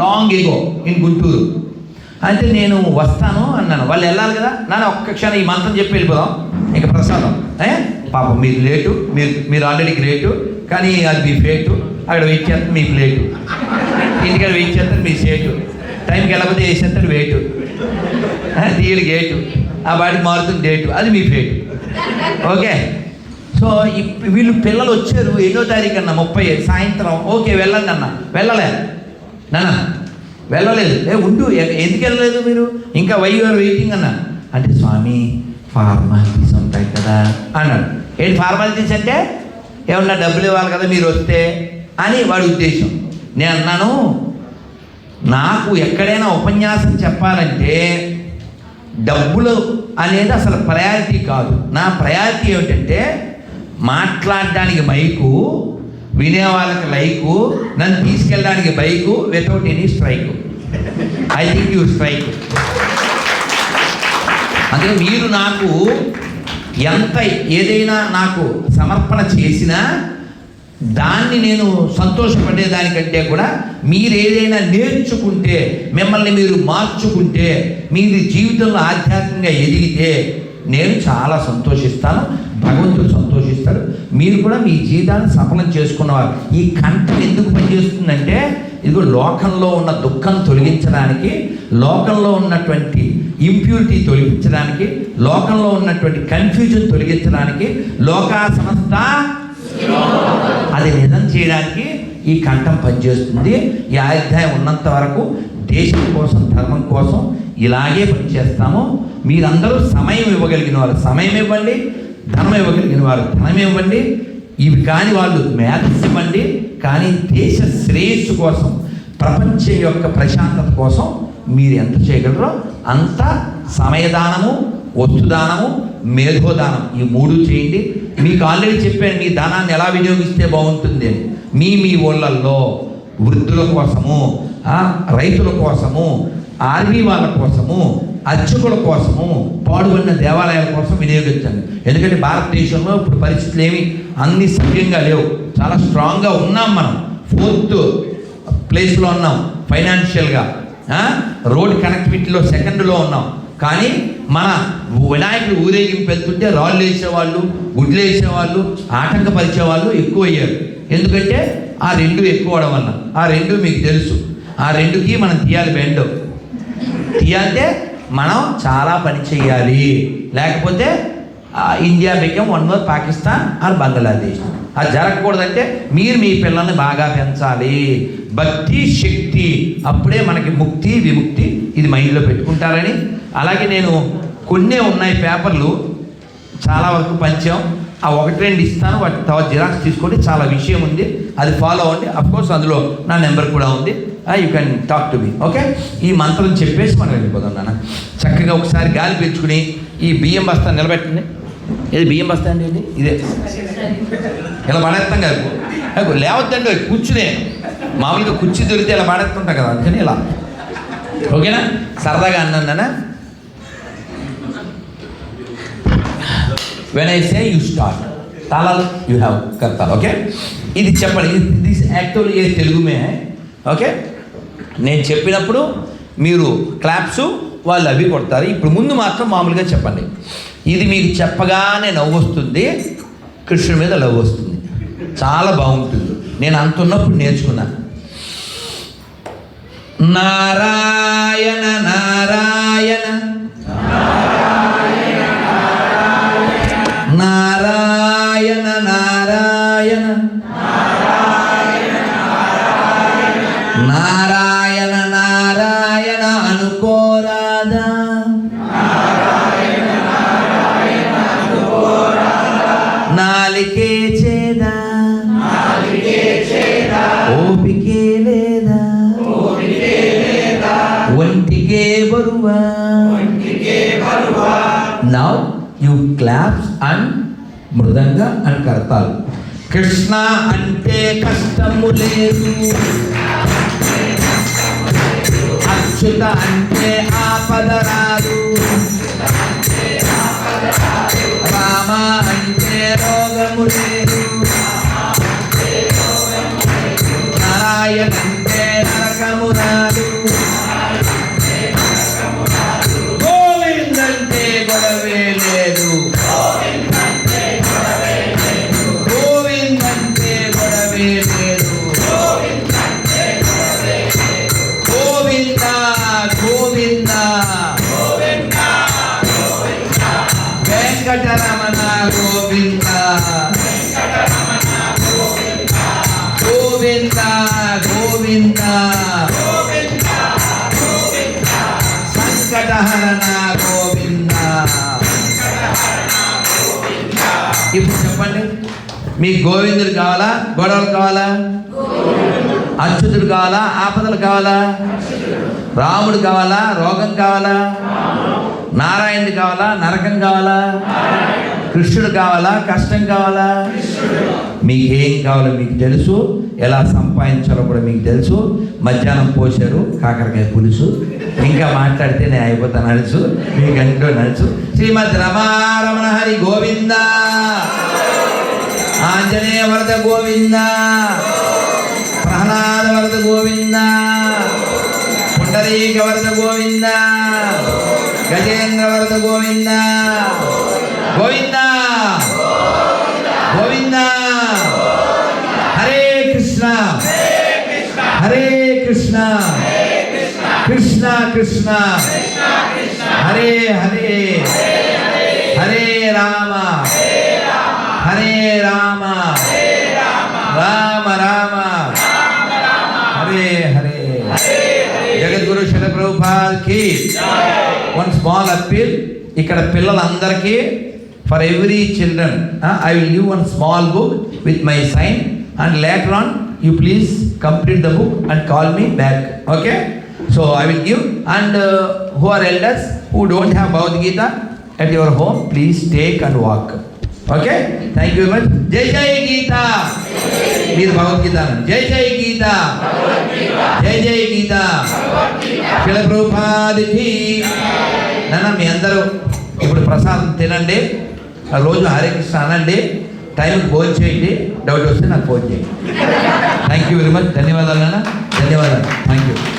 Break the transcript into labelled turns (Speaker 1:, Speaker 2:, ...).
Speaker 1: Long ago in Guntur అంటే నేను వస్తాను అన్నాను. వాళ్ళు వెళ్ళాలి కదా? నాన్న ఒక్క క్షణం ఈ మంత్రం చెప్పి వెళ్ళిపోదాం. ఇక ప్రసాదం. ఏ? పాపం మీరు లేటు. మీరు మీరు ఆల్రెడీ గ్రేటు కానీ అది మీ ఫేటు అక్కడ వెయిట్ చేస్తారు మీ ప్లేటు ఇంటికాడ వెయిట్ చేస్తారు మీ సేటు టైంకి వెళ్ళకపోతే వేసేస్తారు వెయిట్ తీయడు గేటు ఆ వాడికి మారుతుంది డేటు అది మీ ఫేటు ఓకే? సో వీళ్ళు పిల్లలు వచ్చారు. ఎన్నో తారీఖు అన్న ముప్పై. సాయంత్రం. ఓకే వెళ్ళండి అన్న. వెళ్ళలే. నానా వెళ్ళలేదు. ఏ ఉండు. ఎందుకు వెళ్ళలేదు మీరు? ఇంకా వై ఆర్ వెయిటింగ్ అన్న. అంటే స్వామి ఫార్మాలిటీస్ ఉంటాయి కదా అన్నాడు. ఏంటి ఫార్మాలిటీస్ అంటే? ఏమన్నా డబ్బులు ఇవ్వాలి కదా మీరు వస్తే అని వాడి ఉద్దేశం. నేను అన్నాను నాకు ఎక్కడైనా ఉపన్యాసం చెప్పాలంటే డబ్బులు అనేది అసలు ప్రయారిటీ కాదు. నా ప్రయారిటీ ఏమిటంటే మాట్లాడడానికి మైకు వినే వాళ్ళకి లైకు నన్ను తీసుకెళ్ళడానికి bike without any strike I think you strike అందుకే మీరు నాకు ఎంత ఏదైనా నాకు సమర్పణ చేసినా దాన్ని నేను సంతోషపడేదానికంటే కూడా మీరు ఏదైనా నేర్చుకుంటే మిమ్మల్ని మీరు మార్చుకుంటే మీరు జీవితంలో ఆధ్యాత్మికంగా ఎదిగితే నేను చాలా సంతోషిస్తాను. భగవంతుడు సంతోషిస్తాడు. మీరు కూడా మీ జీవితాన్ని సఫలం చేసుకున్నవారు. ఈ కంఠం ఎందుకు పనిచేస్తుందంటే ఇదిగో లోకంలో ఉన్న దుఃఖం తొలగించడానికి లోకంలో ఉన్నటువంటి ఇంప్యూరిటీ తొలగించడానికి లోకంలో ఉన్నటువంటి కన్ఫ్యూజన్ తొలగించడానికి లోకా సంస్థ అది నిజం చేయడానికి ఈ కంఠం పనిచేస్తుంది. ఈ ఆయుధ్యాయం ఉన్నంత వరకు దేశం కోసం ధర్మం కోసం ఇలాగే పనిచేస్తాము. మీరందరూ సమయం ఇవ్వగలిగిన వారు. సమయం ఇవ్వండి. ధనం ఇవ్వగలిగిన వారు ధనం ఇవ్వండి ఇవి కాని వాళ్ళు మేధస్సు ఇవ్వండి. కానీ దేశ శ్రేయస్సు కోసం ప్రపంచం యొక్క ప్రశాంతత కోసం మీరు ఎంత చేయగలరో అంత సమయదానము వస్తుదానము మేధోదానం ఈ మూడు చేయండి. మీకు ఆల్రెడీ చెప్పాను మీ దానాన్ని ఎలా వినియోగిస్తే బాగుంటుంది? అని మీ మీ ఊళ్ళల్లో వృద్ధుల కోసము రైతుల కోసము ఆర్మీ వాళ్ళ కోసము అర్చకుల కోసము పాడుబడిన దేవాలయాల కోసం వినియోగించండి. ఎందుకంటే భారతదేశంలో ఇప్పుడు పరిస్థితులు ఏమి? అన్ని సవ్యంగా లేవు. చాలా స్ట్రాంగ్గా ఉన్నాం మనం. ఫోర్త్ ప్లేస్లో ఉన్నాం ఫైనాన్షియల్గా రోడ్ కనెక్టివిటీలో సెకండ్లో ఉన్నాం. కానీ మన వినాయకుడు ఊరేగింపు వెళ్తుంటే రాళ్ళు వేసేవాళ్ళు గుడ్లు వేసేవాళ్ళు ఆటంకపరిచే వాళ్ళు ఎక్కువ అయ్యారు ఎందుకంటే ఆ రెండు ఎక్కువ అవడం వల్ల. ఆ రెండు మీకు తెలుసు. ఆ రెండుకి మనం తీయాలి బెండ్. తీయాలంటే మనం చాలా పని చేయాలి. లేకపోతే India become one more Pakistan or Bangladesh అది జరగకూడదంటే మీరు మీ పిల్లల్ని బాగా పెంచాలి. భక్తి శక్తి అప్పుడే మనకి ముక్తి విముక్తి ఇది మైండ్లో పెట్టుకుంటారని. అలాగే నేను కొన్నే ఉన్నాయి పేపర్లు చాలా వరకు పంచాం. ఆ ఒకటి రెండు ఇస్తాను. వాటి తర్వాత జిరాక్స్ తీసుకోండి. చాలా విషయం ఉంది. అది ఫాలో అవ్వండి. అఫ్కోర్స్ అందులో నా నెంబర్ కూడా ఉంది. You can talk to me okay ఈ మంత్రం చెప్పేసి మనం వెళ్ళిపోదాం నాన్న. చక్కగా ఒకసారి గాలి పీల్చుకుని ఈ బియ్యం బస్తా నిలబెట్టండి. ఇది బియ్యం బస్తా అండి ఇది? ఇదే. ఇలా పడేస్తాం కదా లేవద్దండి కూర్చునే. మామూలుగా కుర్చీ దొరికితే ఇలా పడేస్తుంటాం కదా అందుకని ఇలా. ఓకేనా? సరదాగా అన్నాను నాన్న. When I say you start తాళాలు యూ హ్యావ్ కర్తాలు ఓకే? ఇది చెప్పండి దిస్ యాక్చువల్ ఏ తెలుగు మే ఓకే? నేను చెప్పినప్పుడు మీరు క్లాప్స్ వాళ్ళు అవి కొడతారు. ఇప్పుడు ముందు మాత్రం మామూలుగా చెప్పండి. ఇది మీకు చెప్పగానే నవ్వు వస్తుంది. కృష్ణుడి మీద లవ్ వస్తుంది. చాలా బాగుంటుంది. నేను అంత ఉన్నప్పుడు నేర్చుకున్నాను నారాయణ నారాయణ. నారాయణ నారాయణ. నారాయణ నారాయణ. అనుకోరాదా నాలికే చేదా. ఓపికే లేదా. ఒంటికే బరువా. నౌ యు క్లాప్స్ అండ్ మృదంగా అని కర్తాలు. కృష్ణ అంటే కష్టము లేదు. అచ్యుత అంటే గోవింద గోవింద. ఇప్పుడు చెప్పండి. మీ గోవిందుడు కావాలా? గొడవలు కావాలా? అచ్యుతుడు కావాలా? ఆపదలు కావాలా? రాముడు కావాలా? రోగం కావాలా? నారాయణుడు కావాలా? నరకం కావాలా? కృష్ణుడు కావాలా? కష్టం కావాలా? మీకేం కావాలో మీకు తెలుసు. ఎలా సంపాదించాలో కూడా మీకు తెలుసు. మధ్యాహ్నం పోశారు కాకరకాయ పులుసు. ఇంకా మాట్లాడితే నేను అయిపోతా నడుచు. మీ గంటలో నడుచు. శ్రీమద్ రమారమణ హరి గోవింద. ఆంజనేయ వరద గోవింద. ప్రహ్లాద వరద గోవింద. పుండరీక వరద గోవింద. గజేంద్ర వరద గోవింద. గోవిందా! గోవిందా! హరే కృష్ణ! హరే కృష్ణ! కృష్ణ కృష్ణ! హరే హరే! హరే రామ! హరే రామ! రామ రామ! హరే హరే! జగద్గురు శిల వన్ స్మాల్ అప్పీల్. ఇక్కడ పిల్లలందరికీ for every children I will give one small book with my sign and later on you please complete the book and call me back okay so I will give and who are elders who don't have Bhagavad Gita at your home please take and walk okay thank you very much Jai Jai Gita మీరు భగవద్గీత జై జై గీత జై జై గీత శిల మీ అందరూ ఇప్పుడు ప్రసాదం తినండి. ఆ రోజు హరే కృష్ణ అనండి టైం ఫోన్ చేయండి డౌట్ వస్తే నాకు ఫోన్ చేయండి. థ్యాంక్ యూ వెరీ మచ్ ధన్యవాదాలు అన్న ధన్యవాదాలు. Thank you